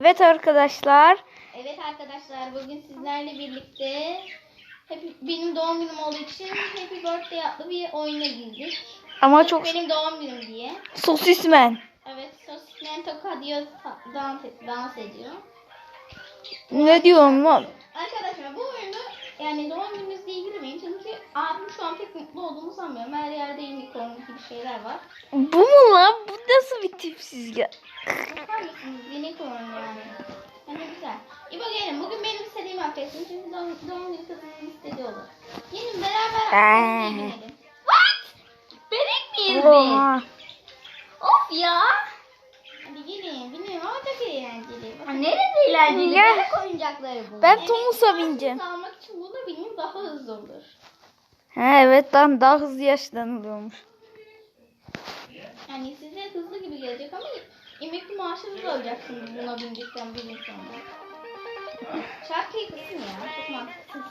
Evet arkadaşlar. Evet arkadaşlar bugün sizlerle birlikte hep benim doğum günüm olduğu için Happy Birthday adlı bir oyuna girdik. Ama Sırf çok benim doğum günüm diye. sosismen. Evet Sosismen Toka diyor dans, dans ediyor. Ne diyorsun lan? Arkadaşlar bu oyunu yani doğum gününüzle ilgilemeyin çünkü abim şu an pek mutlu olduğunu sanmıyorum. Her yerde unicorn gibi şeyler var. Bu mu lan? Bu nasıl bir tipsiz ya? Bakar mısınız? Unicorn yani. Yani güzel. İbo gelin bugün benim istediğimi affetsin çünkü doğum, doğum günü kızının istediği olur. Gelin beraber Ee. What? Bebek miyiz biz? Of ya. Hadi gelin binelim ama çok Neresi eğlenceli? Gel. Bebek oyuncakları bu. Ben hızlı bineceğim. almak için bunu bineyim daha hızlı olur. He evet lan daha hızlı yaşlanılıyormuş. Yani size hızlı gibi gelecek ama emekli maaşınız alacaksınız buna bindikten bir sonra. Şarkıyı kısın ya. Çok mantıksız.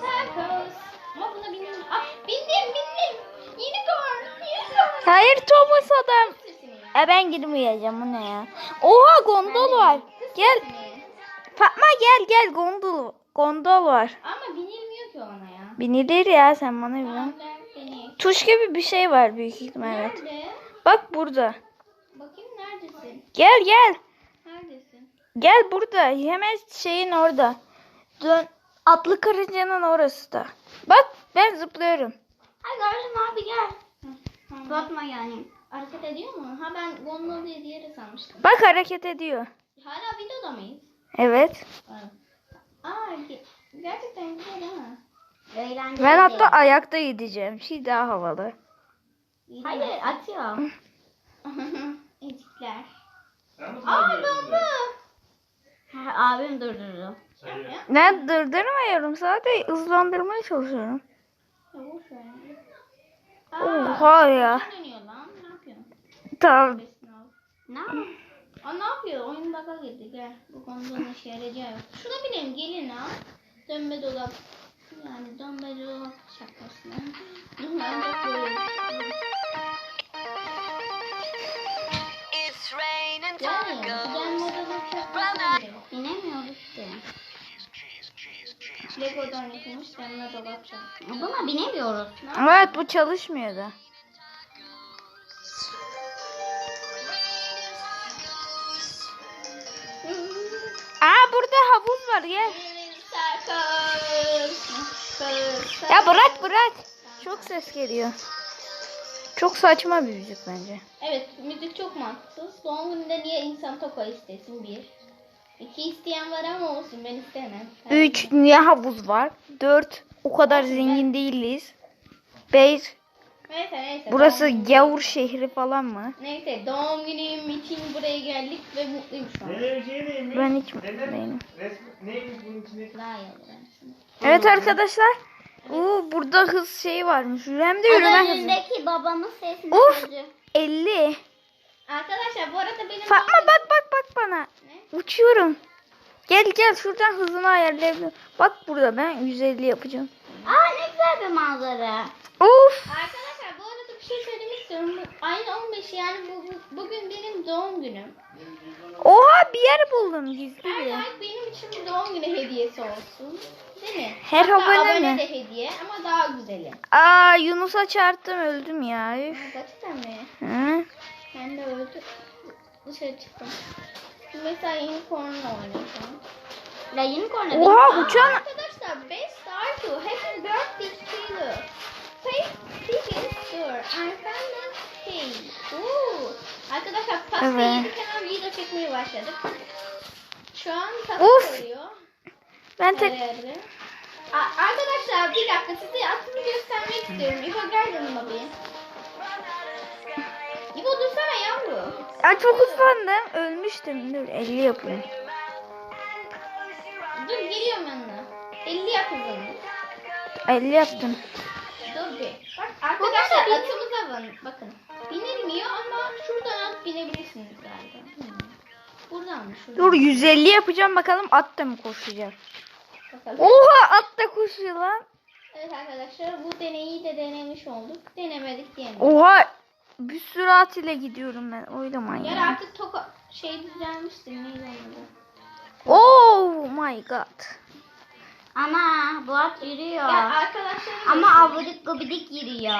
Circles. Ama buna bindim. Ah bindim bindim. Unicorn. Unicorn. Hayır Thomas adam. Ya. E ben girmeyeceğim bu ne ya? Oha gondol var. Gel Sesini. Fatma gel gel gondol. Gondol var. Ama binilmiyor ki ona ya. Binilir ya sen bana Tamam ben deneyeyim. Tuş gibi bir şey var büyük ihtimal evet. Nerede? Bak burada. Bakayım neredesin? Gel gel. Neredesin? Gel burada. Hemen şeyin orada. Dön. Atlı karıncanın orası da. Bak ben zıplıyorum. Ay gördüm abi gel. Fatma yani. Hareket ediyor mu? Ha ben gondol diye diğeri sanmıştım. Bak hareket ediyor. Hala videoda mıyız? Evet. Aa ge- gerçekten güzel ha. Eğlenceli. Ben hatta ayakta gideceğim. Şey daha havalı. İyi Hayır değil mi? atıyor. Ezikler. Yalnız Aa dondu. Abim durdurdu. Ben durdurmuyorum. Sadece hızlandırmaya çalışıyorum. ver. Oha ya. Dönüyor lan. Ne yapıyorsun? Tamam. Ne yapayım? Aa ne yapıyor? Oyun baka girdi gel. Bu gondolun işe yarayacağı yok. Şuna binelim gelin ha. Dönme dolap. Yani dönme dolap şakasına. Ben de böyle. It's raining Gelmiyor. tacos. Gelme dolap şakasına girelim. Binemiyoruz ki. Lego'dan yapılmış dönme dolap şakası. Buna binemiyoruz. Evet bu çalışmıyor da. Var gel. Ya bırak bırak. Çok ses geliyor. Çok saçma bir müzik bence. Evet müzik çok mantıksız. Doğum gününde niye insan toka istesin bir. İki isteyen var ama olsun ben istemem. Üç niye havuz var? Dört o kadar zengin değiliz. Beş Neyse neyse. burası doğum- gavur şehri falan mı? Neyse doğum günüm için buraya geldik ve mutluyum şu an. Televizyon neymiş? Ben hiç Neden? mutlu değilim. Resmi neymiş bunun içindeki? Daha iyi olur. Evet arkadaşlar. Oo, burada hız şeyi varmış. Hem de yürüme hızı. önündeki babamın sesini Uf. duydu. 50. Arkadaşlar bu arada benim Fatma bak bak bak bana. Ne? Uçuyorum. Gel gel şuradan hızını ayarlayabilirim. Bak burada ben 150 yapacağım. Aa ne güzel bir manzara. Of. Arkadaşlar bir şey söylemek istiyorum. Aynı 15 yani bu, bu- bugün benim doğum günüm. Oha bir yer buldum gizli bir Her yer. like benim için bir doğum günü hediyesi olsun. Değil mi? Her Hatta abone mi? de hediye ama daha güzeli. Aa Yunus'a çarptım öldüm ya. Üf. Ha, Gerçekten mi? Hı? Ben de öldüm. Dışarı çıktım. Mesela yeni korna an. La unicorn ne? Oha uçan. Arkadaşlar best start to Arkadaşlar pasta Evet. yedirken video çekmeye başladık. Şu an Of. pasta koyuyor. Ben tek? A- Arkadaşlar bir dakika size atımı göstermek istiyorum. İbo gel yanıma bir. İbo dursana yavrum. Aa, çok hızlandım. Ölmüştüm. Dur 50 yapayım. Dur geliyorum yanına. 50 yap hızını. 50 yaptım. Bir. Bak arkadaşlar atımıza bakın. Bakın. Binilmiyor ama şuradan at binebilirsiniz galiba. Bilmiyorum. Buradan mı? Şuradan. Dur 150 yapacağım bakalım at da mı koşacak? Bakalım. Oha at da koşuyor lan. Evet arkadaşlar bu deneyi de denemiş olduk. Denemedik diyemeyiz. Oha bir sürat ile gidiyorum ben. Oylamayın. Gel ya. artık toka şey düzelmişti. Neydi onun adı? Oh my god. Ana bu at yürüyor. Ya arkadaşlarım Ama abidik gubidik yürüyor.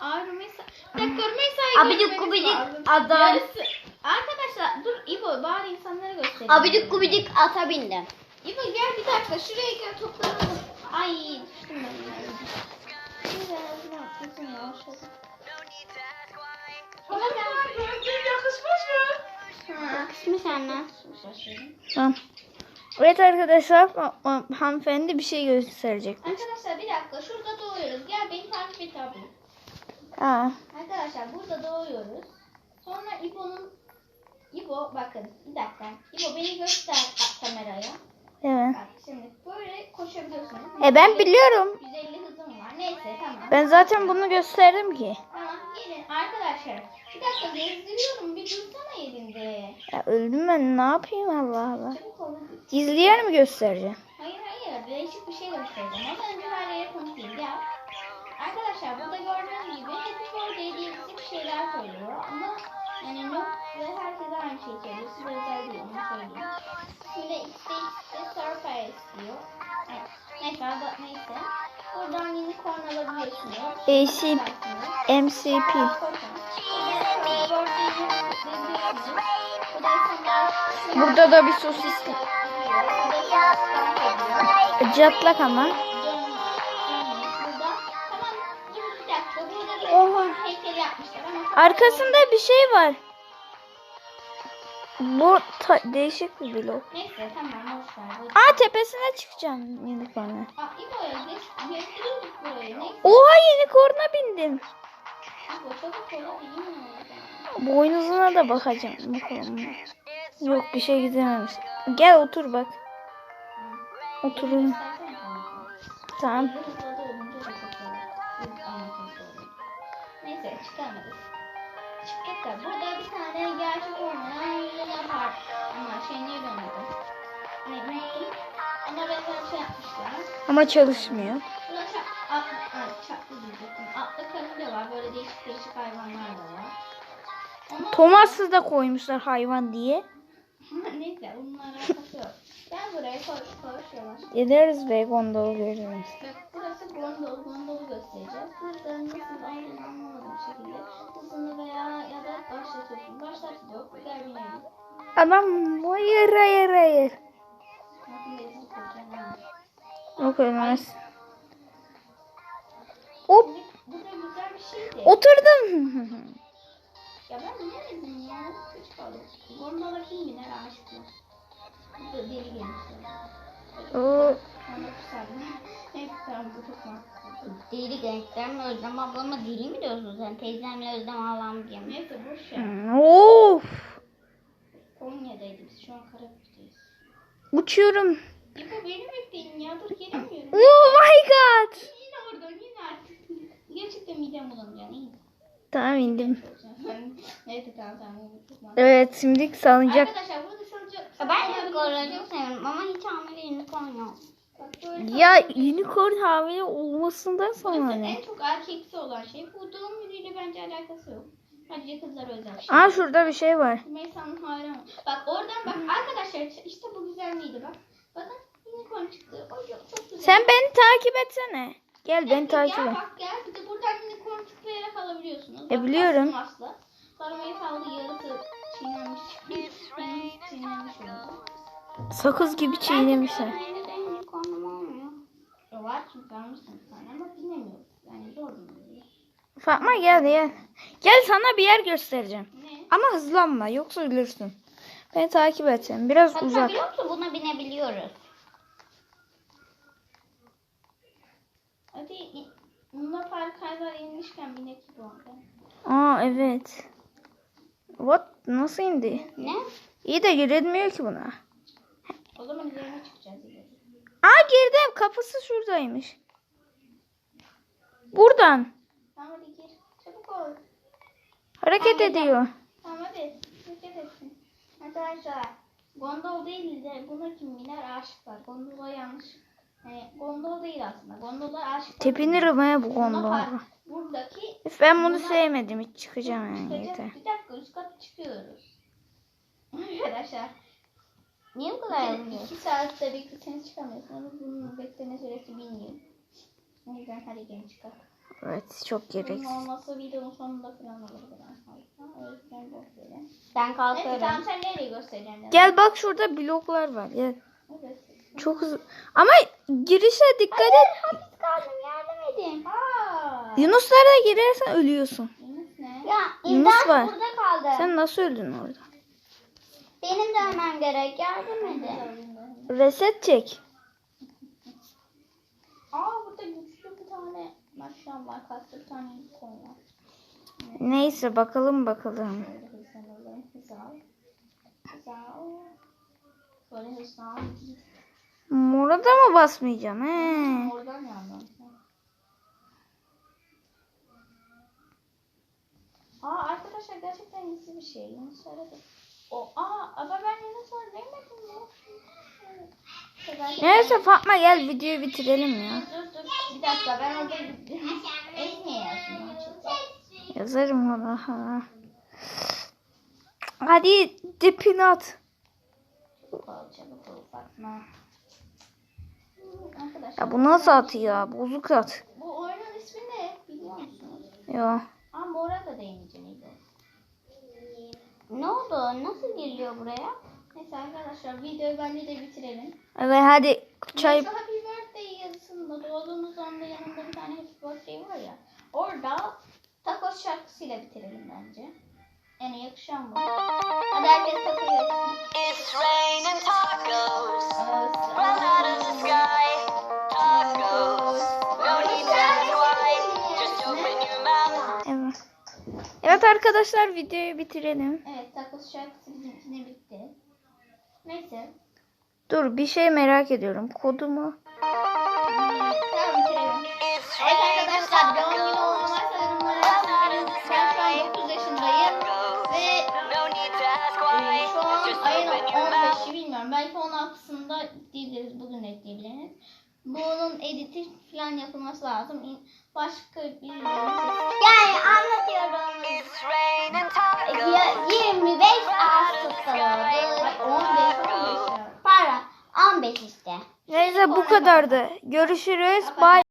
Aa Rümeysa. Bir dakika Rümeysa'yı Abidik görmemiz gubidik adam. Yarısı. Arkadaşlar dur İbo bari insanlara gösterelim. Abidik gubidik ata bindim. İbo gel bir dakika şuraya gel toplanalım. Ay düştüm ben ya. Biraz uzun yavaşladım. Görüntüye yakışmış anne. Tamam. Evet arkadaşlar ha- ha- hanımefendi bir şey gösterecek. Arkadaşlar bir dakika şurada doğuyoruz. Gel beni takip et abi. Aa, Arkadaşlar burada doğuyoruz. Sonra İbo'nun İbo bakın bir dakika. İbo beni göster kameraya. evet. Bak şimdi böyle koşabiliyorsunuz. E ben biliyorum. 150 hızım var. Neyse tamam. Ben zaten bunu gösterdim ki. Arkadaşlar. Bir dakika gezdiriyorum. Bir dursana yerinde. Ya öldüm ben ne yapayım Allah Allah. Çabuk. Gizli yer mi göstereceğim? Hayır hayır. Değişik bir şey göstereceğim. Ama önce her yere konuşayım. Gel. Arkadaşlar burada gördüğünüz gibi Happy Birthday diye bir şeyler söylüyor. Ama yani Noob ve herkese aynı şey söylüyor. Size özel değil onu söyleyeyim. Şimdi X'de X'de Surfire istiyor. Evet. Neyse, neyse. Buradan unicorn alabiliyorsunuz. AC, MCP. Burada da bir sosis. Catlak ama. Oha. Arkasında bir şey var. Bu değişik bir blok. Neyse tamam boş ver. Aa tepesine çıkacağım unicorn'a. Burayı. Neyse Oha unicorn'a bindim. Boynuzuna da bakacağım. Bakalım. Yok bir şey gidememiş. Gel otur bak. Oturun. Tamam. Neyse çıkamadık. Da burada bir tane gerçek olmayan Luna Park ama şey onun adı? Ne, ne? Ona benzer şey yapmışlar. Ama çalışmıyor. Burada çak, at, at, çaklı diyecektim. Atlı karınca var. Böyle değişik değişik hayvanlar da var. Ama Thomas'ı da koymuşlar hayvan diye. Neyse bununla alakası yok. Gel buraya koş koş yavaş. Gideriz ve gondolu görürüz. Bak burası gondol, gondolu göstereceğiz. Burada nasıl ayrıldığını anlamadım bir şekilde. Hızını veya ya da başlatıyorsun. Başlat yok. Gel binelim. Adam hayır hayır hayır. Yok ölmez. Hop oturdum. Ya ben binemedim ya. Hiç kaldım. Gondola kim biner aşıklı. Bu da deli gelmişler. Oo, tamam bu çok mantıklı. Deli gençlerle Özlem ablamı deli mi diyorsun sen? Teyzemle Özlem ablam diye mi? Neyse boş ver. Hmm, Of. Konya'daydı biz. Şu an Karabük'teyiz. Uçuyorum. İbo beni bekleyin ya. Dur gelemiyorum. Oh my god. Yine orada yine artık. Gerçekten midem bulanıyor. İyi. Tamam indim. Neyse tamam tamam. bu çok mantıklı. Evet şimdi salıncak. Arkadaşlar burada salıncak. Ben unicorn'u çok seviyorum ama hiç hamile unicorn yok. Ya unicorn hamile olmasından sonra ne? en çok erkeksi olan şey. Bu doğum günüyle bence alakası yok. Bence kızlar özel şey. Aa şurada bir şey var. Meysa'nın hayranı. Bak oradan bak arkadaşlar işte bu güzel miydi bak. Bakın unicorn çıktı. O çok güzel. Sen beni takip etsene. Gel beni Evet, takip et. bak gel. Bir de buradan unicorn tıklayarak alabiliyorsunuz. E, Bak, biliyorum. Sonra Meysa'lı yarısı çiğnenmiş. Çiğnenmiş oldu. Sakız gibi çiğnemişler. De olmuyor. O var çünkü almışsın sen ama bilemiyorum. Yani zor mu? Fatma gel gel. Gel sana bir yer göstereceğim. Ne? Ama hızlanma yoksa ölürsün. Beni takip et. Biraz Hatta uzak. biliyor musun buna binebiliyoruz. Hadi Luna Park Kaylar inmişken binek gibi oldu. Aa evet. What? Nasıl indi? Ne? İyi de girilmiyor ki buna. O zaman üzerine çıkacağız. Aa girdim. Kapısı şuradaymış. Buradan. Tamam hadi gir. Çabuk ol. Hareket ediyor. Tamam hadi. Hareket etsin. Arkadaşlar. Gondol değil de buna kim biner aşıklar. Gondola yanlış. Yani gondol değil aslında. Gondola aşıklar. Tepinirim he bu gondola. Buradaki Üf, Ben bunu sevmedim. Hiç çıkacağım yani çıkacak. yeter. Bir dakika üst kata çıkıyoruz. Arkadaşlar. Niye bu kadar yazıyor? iki saatte bekleseniz çıkamıyorsunuz. Bunun bekleme süresi bin yıl. O yüzden hadi gelin çıkar. Evet çok Bunun gereksiz. olması videonun sonunda falan olur. O yüzden boş verin. Ben kalkıyorum. tamam sen nereyi göstereceksin? Gel bak şurada bloklar var. Gel. Çok hızlı. Ama girişe dikkat et. Hapis kaldım yardım edin. Aa. Yunuslara girersen ölüyorsun. Yunus ne? Ya Yunus imdat var. burada kaldı. Sen nasıl öldün orada? Benim de ölmem gerek yardım edin. Reset çek. Aa burada güçlü bir tane maşallah bir tane unicorn var. Neyse bakalım bakalım. Böyle hızlanalım. Hızal. Hızal. Böyle hızlan. Mora da mı basmayacağım? He. Oradan yandan. Aa arkadaşlar gerçekten iyisi bir şey. Yunus aradı. O, aa ama ben demedim mi? Evet. Gerçekten- Neyse Fatma gel videoyu bitirelim ya. Dur dur bir dakika ben orada Ezmi'ye yazdım. Yazarım ona. Ha. Hadi dipini at. Çabuk ol Fatma. Arkadaşlar Ya bu nasıl atıyor? Bozuk at. bu oyunun ismi ne biliyor musunuz? Yo. Aa Mora da değineceğiydi. Ne oldu? Nasıl giriliyor buraya? Neyse arkadaşlar videoyu bence de bitirelim. Evet hadi çay. Neyse Happy Birthday yazısında doğduğunuz anda yanında bir tane Happy Birthday var ya. Orada Tacos şarkısıyla bitirelim bence. Yani yakışan bu. Hadi herkes taco Evet arkadaşlar videoyu bitirelim. Evet Tacos şarkısı bizimkine bitti. Neyse. Dur bir şey merak ediyorum. Kodumu. Tamam bitirelim. Evet arkadaşlar tacos. olan varsa yorumlara yazın. Ben şu an 9 yaşındayım. Ve why. Şu an ayın open your mouth. 15'i bilmiyorum. Belki 16'sında diyebiliriz. Bugün ekleyebiliriz. Bunun editi falan yapılması lazım. Başka bir Yani anlatıyorum. It's raining tacos. Ya- 25 Ağustos'ta oldu. 15 15 ya. Pardon 15 işte. Neyse bu kadardı. Görüşürüz. Bye.